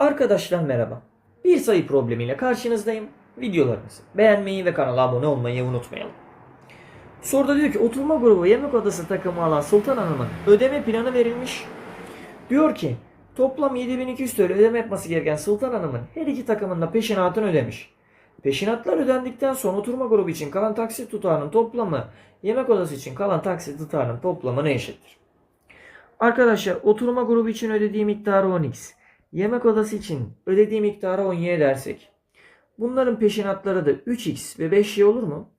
Arkadaşlar merhaba. Bir sayı problemiyle karşınızdayım. Videolarımızı beğenmeyi ve kanala abone olmayı unutmayalım. Soruda diyor ki oturma grubu yemek odası takımı alan Sultan Hanım'ın ödeme planı verilmiş. Diyor ki toplam 7200 TL ödeme yapması gereken Sultan Hanım'ın her iki takımında peşinatını ödemiş. Peşinatlar ödendikten sonra oturma grubu için kalan taksit tutarının toplamı yemek odası için kalan taksit tutarının toplamına eşittir. Arkadaşlar oturma grubu için ödediği miktarı 10x. Yemek odası için ödediği miktarı 10y dersek. Bunların peşinatları da 3x ve 5y olur mu?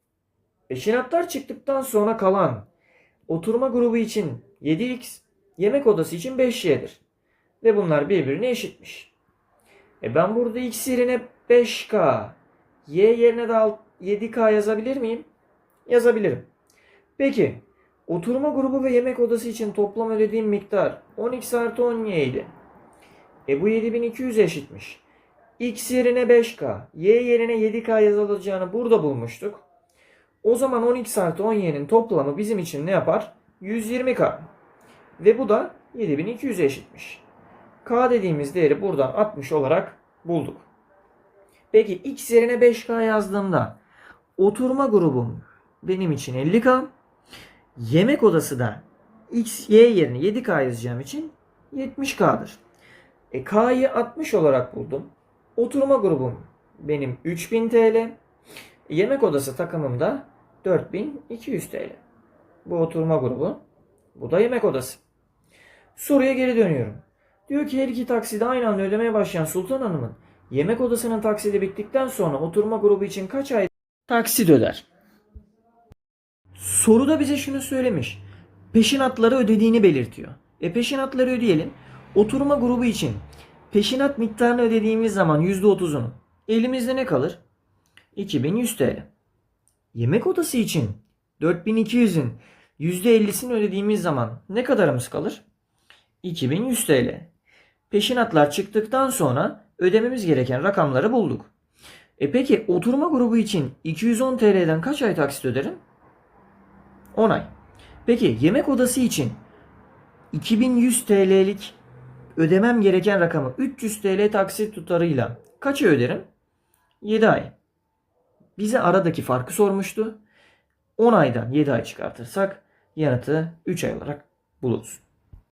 Peşinatlar çıktıktan sonra kalan oturma grubu için 7x, yemek odası için 5y'dir. Ve bunlar birbirine eşitmiş. E ben burada x yerine 5k, y yerine de alt- 7k yazabilir miyim? Yazabilirim. Peki oturma grubu ve yemek odası için toplam ödediğim miktar 10x artı 10y idi. E bu 7200 eşitmiş. X yerine 5K, Y yerine 7K yazılacağını burada bulmuştuk. O zaman 10X artı 10Y'nin toplamı bizim için ne yapar? 120K. Ve bu da 7200 eşitmiş. K dediğimiz değeri buradan 60 olarak bulduk. Peki X yerine 5K yazdığımda oturma grubum benim için 50K. Yemek odası da X, Y yerine 7K yazacağım için 70K'dır. E, K'yı 60 olarak buldum. Oturma grubum benim 3000 TL. Yemek odası takımım da 4200 TL. Bu oturma grubu. Bu da yemek odası. Soruya geri dönüyorum. Diyor ki her iki taksidi aynı anda ödemeye başlayan Sultan Hanım'ın yemek odasının taksidi bittikten sonra oturma grubu için kaç ay taksit öder? Soruda bize şunu söylemiş. Peşinatları ödediğini belirtiyor. E peşinatları ödeyelim. Oturma grubu için peşinat miktarını ödediğimiz zaman %30'unu elimizde ne kalır? 2100 TL. Yemek odası için 4200'ün %50'sini ödediğimiz zaman ne kadarımız kalır? 2100 TL. Peşinatlar çıktıktan sonra ödememiz gereken rakamları bulduk. E peki oturma grubu için 210 TL'den kaç ay taksit öderim? 10 ay. Peki yemek odası için 2100 TL'lik ödemem gereken rakamı 300 TL taksit tutarıyla kaça öderim? 7 ay. Bize aradaki farkı sormuştu. 10 aydan 7 ay çıkartırsak yanıtı 3 ay olarak buluruz.